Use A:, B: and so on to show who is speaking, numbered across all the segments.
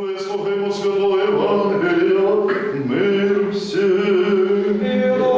A: Вислухаймо святого Євангелія, мир всім.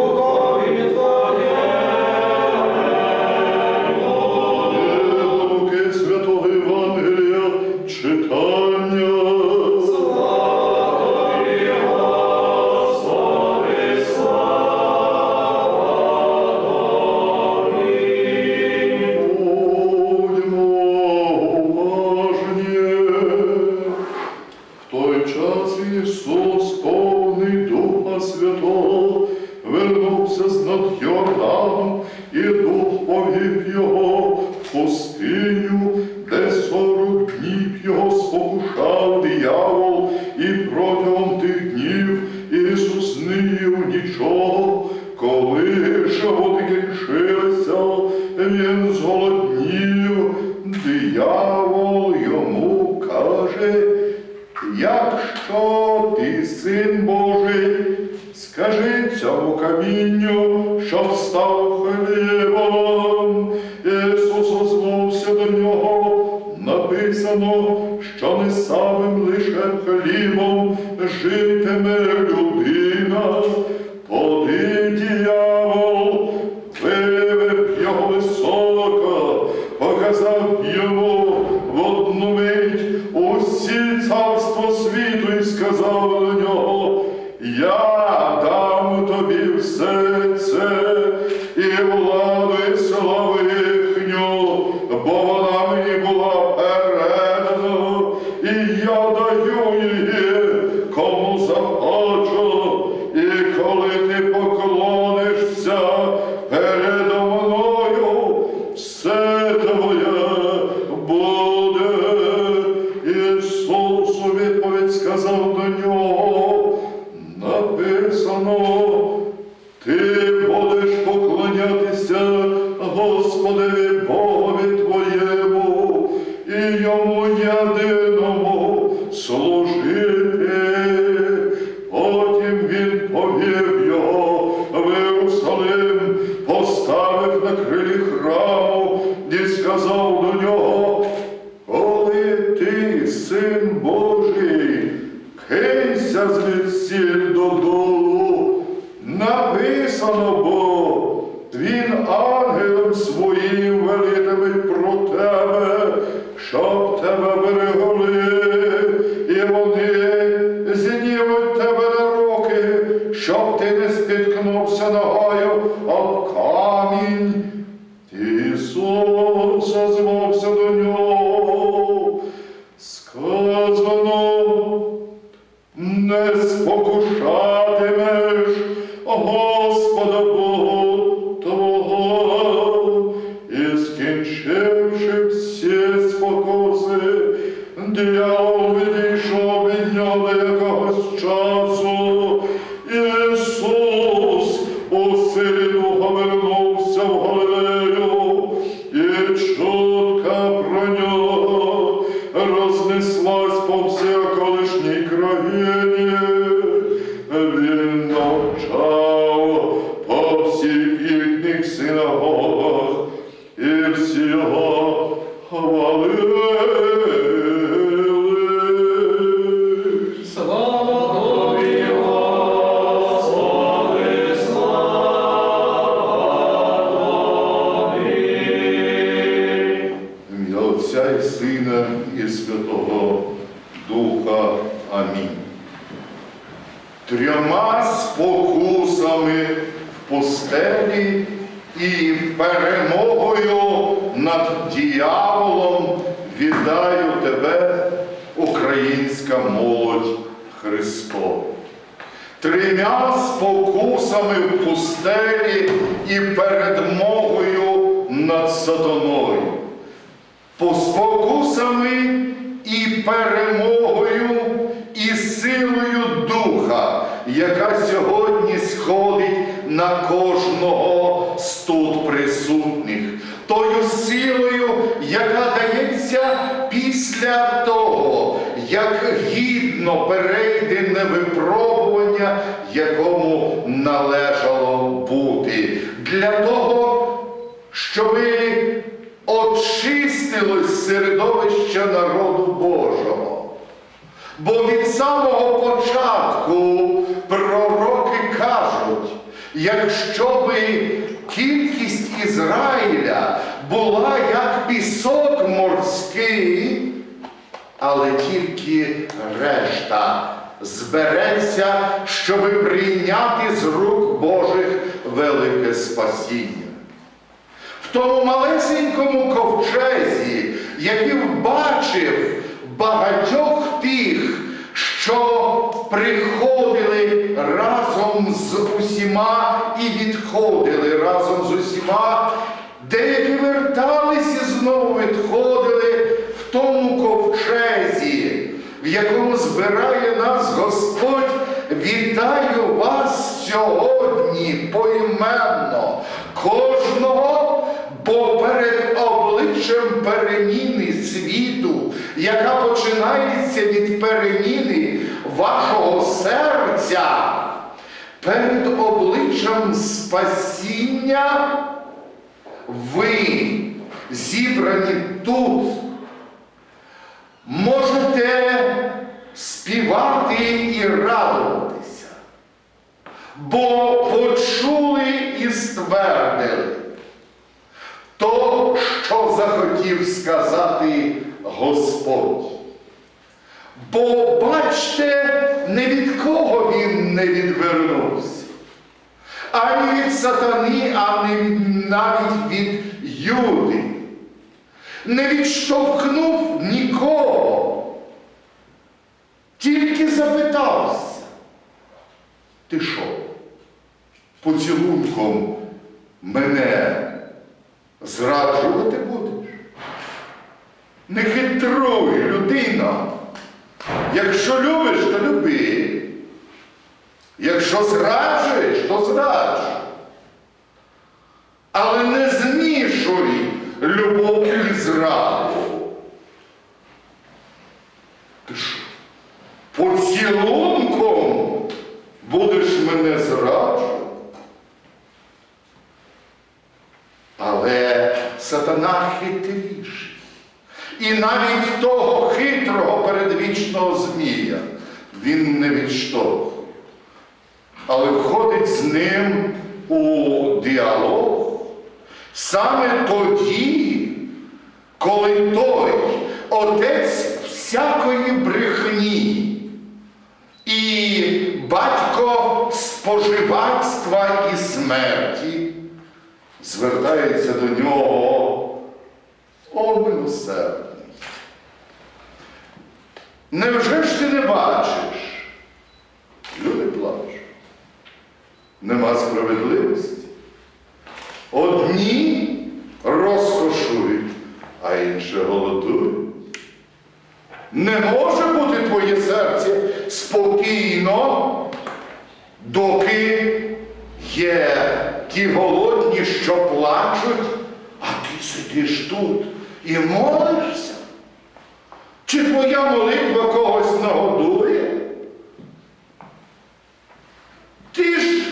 A: Христо, ти син Божий, скажи цьому камінню, що встав хлібом. Ісус озвався до нього, написано, що не самим лише хлібом житиме людина. камінь, ти сон. слазь по всей околишней країні. пустелі і перемогою над діяволом віддаю тебе, українська молодь Христова. Тримя спокусами в пустелі і передмогою над сатаною, поспокусами і перемогою, і силою Духа, яка сьогодні сходить на кожного з тут присутніх, тою силою, яка дається після того, як гідно перейдене випробування, якому належало бути, для того, щоби очистилось середовище народу Божого. Бо від самого початку пророки кажуть, якщо би кількість Ізраїля була як пісок морський, але тільки решта збереться, щоби прийняти з рук Божих велике спасіння. В тому малесенькому ковчезі, який бачив багатьох тих, що приходили разом з усіма і відходили разом з усіма, деякі вертались і знову відходили в тому ковчезі, в якому збирає нас Господь, вітаю вас сьогодні поіменно, кожного, бо перед обличчям переміни світу, яка починається від переміни вашого серця, перед обличчям спасіння. Ви зібрані тут. Можете співати і радуватися, бо почули і ствердили то, що захотів сказати Господь. Бо бачте, ні від кого він не відвернувся, ані від сатани, ані навіть від Юди не відштовхнув нікого, тільки запитався. Ти що, поцілунком мене зраджувати будеш? Не хитруй, людина. Якщо любиш, то люби. Якщо зраджуєш, то зрадж. Але не змішуй любов і зраду. Ти що, поцілунком будеш мене зраджувати? Але сатана хитріший. І навіть того хитрого передвічного змія він не відштовхує але входить з ним у діалог саме тоді, коли той отець всякої брехні і батько споживацтва і смерті звертається до нього о. Невже ж ти не бачиш? Люди плачуть. Нема справедливості. Одні розкошують, а інші голодують. Не може бути твоє серце спокійно, доки є ті голодні, що плачуть, а ти сидиш тут і молишся. Чи твоя молитва когось нагодує? Ти ж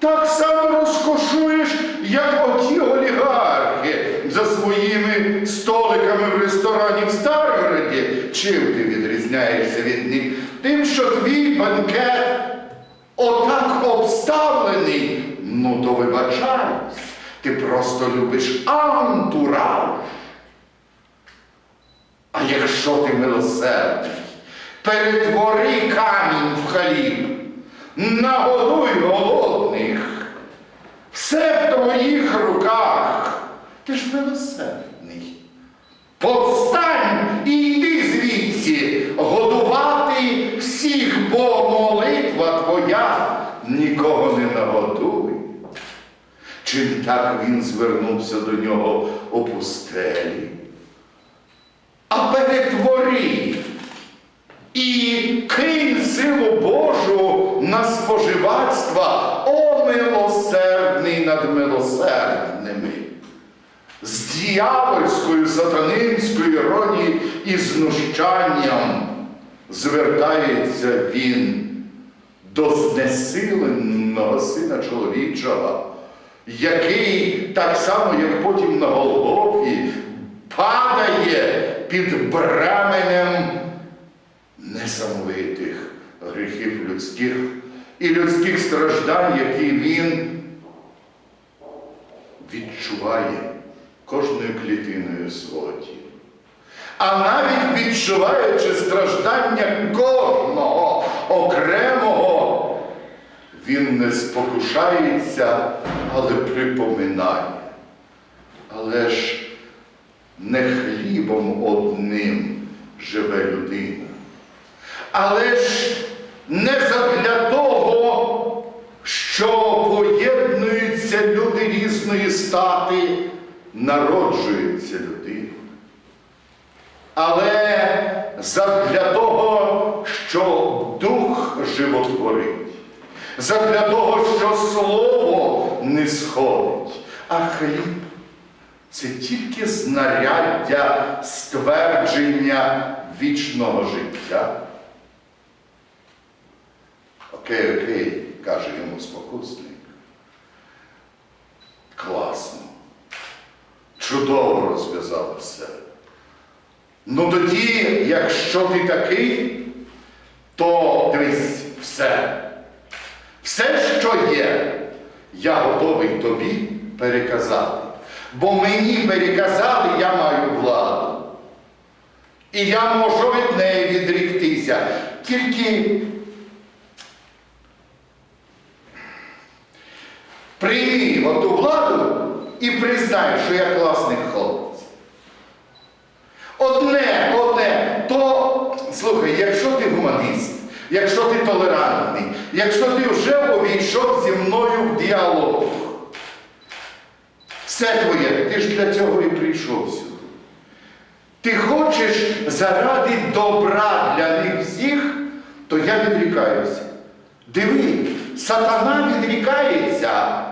A: так само розкошуєш, як оті олігархи за своїми столиками в ресторані в Старгороді. Чим ти відрізняєшся від них? Тим, що твій банкет отак обставлений, ну то вибачаюсь, ти просто любиш антураж. А якщо ти милосердний, перетвори камінь в хліб, нагодуй голодних, все в твоїх руках. Ти ж милосердний. Повстань і йди звідси годувати всіх, бо молитва твоя нікого не нагодує. Чи не так він звернувся до нього у пустелі? а перетвори і кинь силу Божу на споживацтва, о милосердний над милосердними. З діявольською сатанинською іронією і знущанням звертається він до знесиленого сина чоловічого, який так само, як потім на Голгофі, падає під бременем несамовитих гріхів людських і людських страждань, які він відчуває кожною клітиною свого тіла. А навіть відчуваючи страждання кожного окремого, він не спокушається, але припоминає. Але ж не хлібом одним живе людина. Але ж не задля того, що поєднуються люди різної стати, народжується людина. Але задля того, що дух животворить, задля того, що слово не сходить, а хліб це тільки знаряддя ствердження вічного життя. Окей, каже йому спокусник. Класно. Чудово розв'язав все. Ну тоді, якщо ти такий, то дивись все. Все, що є, я готовий тобі переказати. Бо мені переказали, я маю владу. І я можу від неї відріктися. Тільки і признай, що я класний хлопець. Одне, одне, то слухай, якщо ти гуманист, якщо ти толерантний, якщо ти вже увійшов зі мною в діалог, все твоє, ти ж для цього і прийшов сюди. Ти хочеш заради добра для них всіх, то я відрікаюся. Диви, сатана відрікається.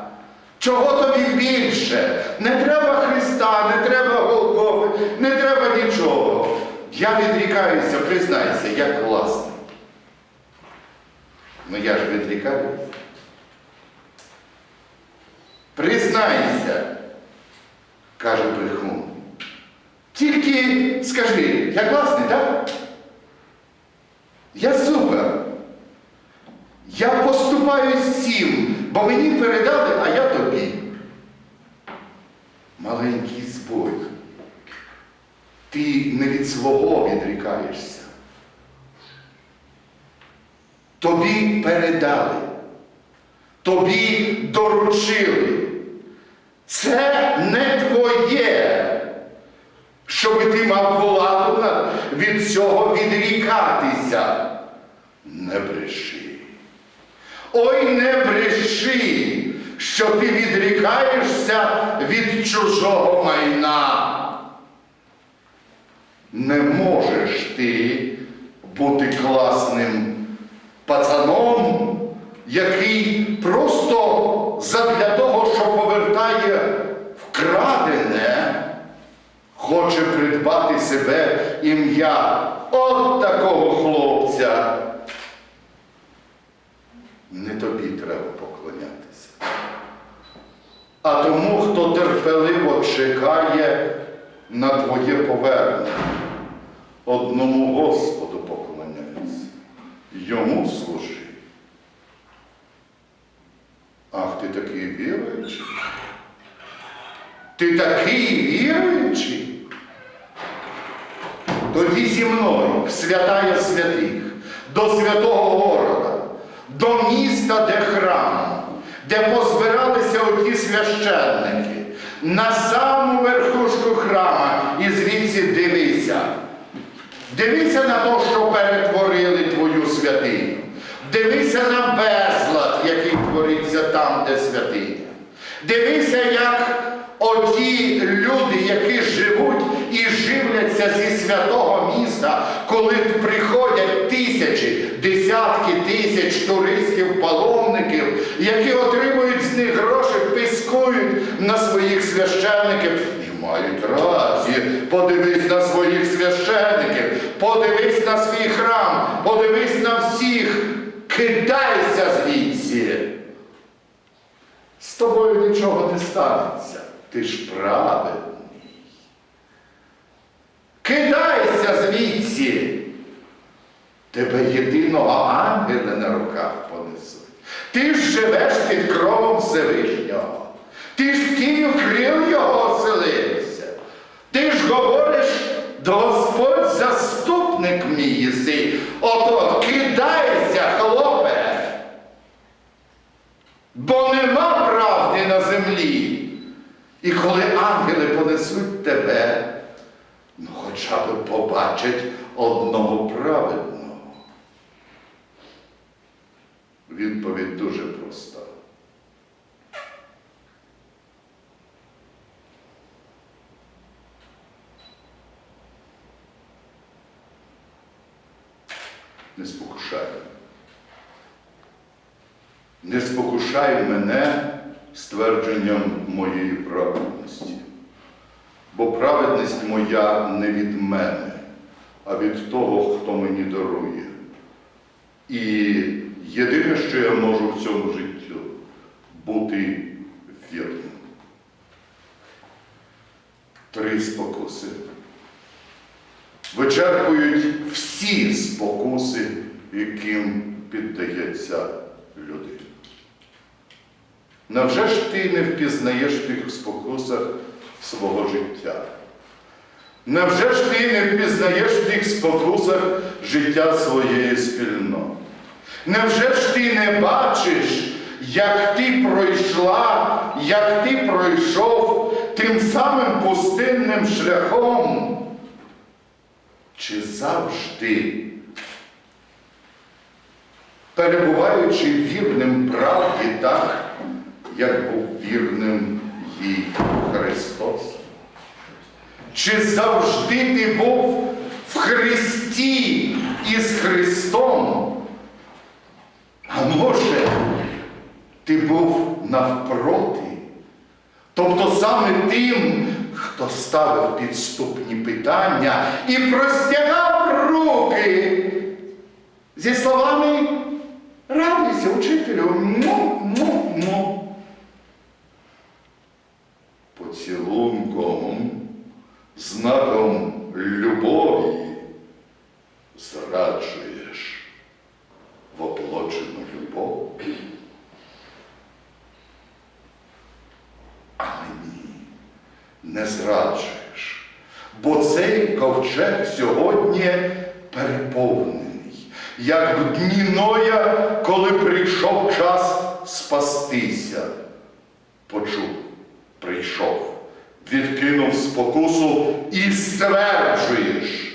A: Чого тобі більше? Не треба Христа, не треба Голгофи, не треба нічого. Я відрікаюся, признайся, як власне. Ну я ж відрікаюся. Признайся, каже брехун. Тільки скажи, я класний, так? Я супер. Я поступаю всім, бо мені передали, а я тобі. Маленький збой. Ти не від свого відрікаєшся. Тобі передали. Тобі доручили. Це не твоє, щоб ти мав владу від цього відрікатися. Не бреши. Ой, не бреши, що ти відрікаєшся від чужого майна. Не можеш ти бути класним пацаном, який просто задля того, що повертає вкрадене, хоче придбати себе ім'я от такого хлопця. Не тобі треба поклонятися. А тому, хто терпеливо чекає на твоє повернення, одному Господу поклоняйся, йому служи. Ах, ти такий віруючий? Ти такий віруючий? Тоді зі мною в святая святих, до святого города, до міста, де храм, де позбиралися оті священники, на саму верхушку храма і звідси дивися. Дивися на те, що перетворили твою святиню. Дивися на безлад, який твориться там, де святиня. Дивися, як оті люди, які живуть і живляться зі святого міста, коли приходять тисячі, десятки тисяч туристів, паломників, які отримують з них гроші, пискують на своїх священників і мають рацію. Подивись на своїх священників, подивись на свій храм, подивись на всіх, кидайся звідси. З станеться. Ти ж праведний. Кидайся звідси. тебе єдиного ангела на руках понесуть. Ти ж живеш під кровом Всевишнього. Ти ж в крил його оселився. Ти ж говориш, Господь заступник мій єси. Ото кидайся, хлопе. Бо нема правди на землі. І коли ангели понесуть тебе, ну хоча б побачать одного праведного. Відповідь дуже проста. Не спокушай. Не спокушай мене ствердженням моєї праведності. Бо праведність моя не від мене, а від того, хто мені дарує. І єдине, що я можу в цьому житті, бути вірним. Три спокуси вичерпують всі спокуси, яким піддається людина. Невже ж ти не впізнаєш в тих спокусах свого життя? Невже ж ти не впізнаєш в тих спокусах життя своєї спільноти? Невже ж ти не бачиш, як ти пройшла, як ти пройшов тим самим пустинним шляхом? Чи завжди, перебуваючи вірним правді так, як був вірним їй Христос? Чи завжди ти був в Христі із Христом? А може, ти був навпроти? Тобто саме тим, хто ставив підступні питання і простягав руки зі словами радуйся, учителю, му, му, му. Поцілунком, знаком любові зраджуєш воплочену любов. А мені не зраджуєш, бо цей ковчег сьогодні переповнений, як в дні Ноя, коли прийшов час спастися. Почув, прийшов, відкинув спокусу і стверджуєш,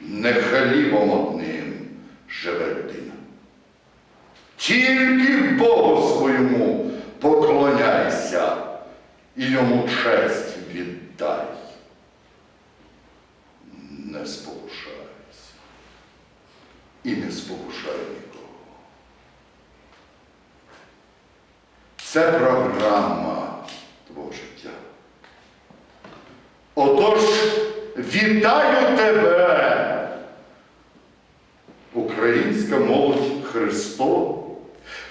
A: не хлібом одним живе людина. Тільки Богу своєму поклоняйся і йому честь віддай. Не спокушайся і не спокушай нікого. Це програма твого життя. Отож, вітаю тебе, українська молодь Христова,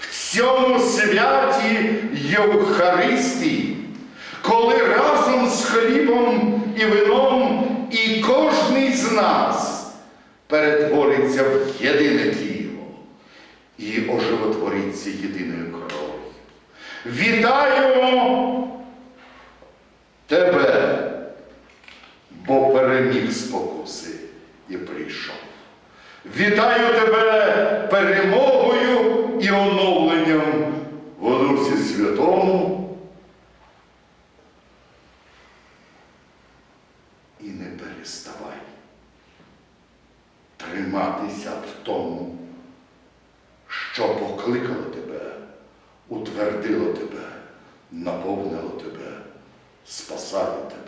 A: в цьому святі Євхаристії, коли разом з хлібом і вином і кожний з нас перетвориться в єдине тіло і оживотвориться єдиною кров'ю. Вітаємо тебе, бо переміг спокуси і прийшов. Вітаю тебе перемогою і оновленням в Дусі Святому. І не переставай триматися в тому, що покликало тебе, утвердило тебе, наповнило тебе, спасає тебе.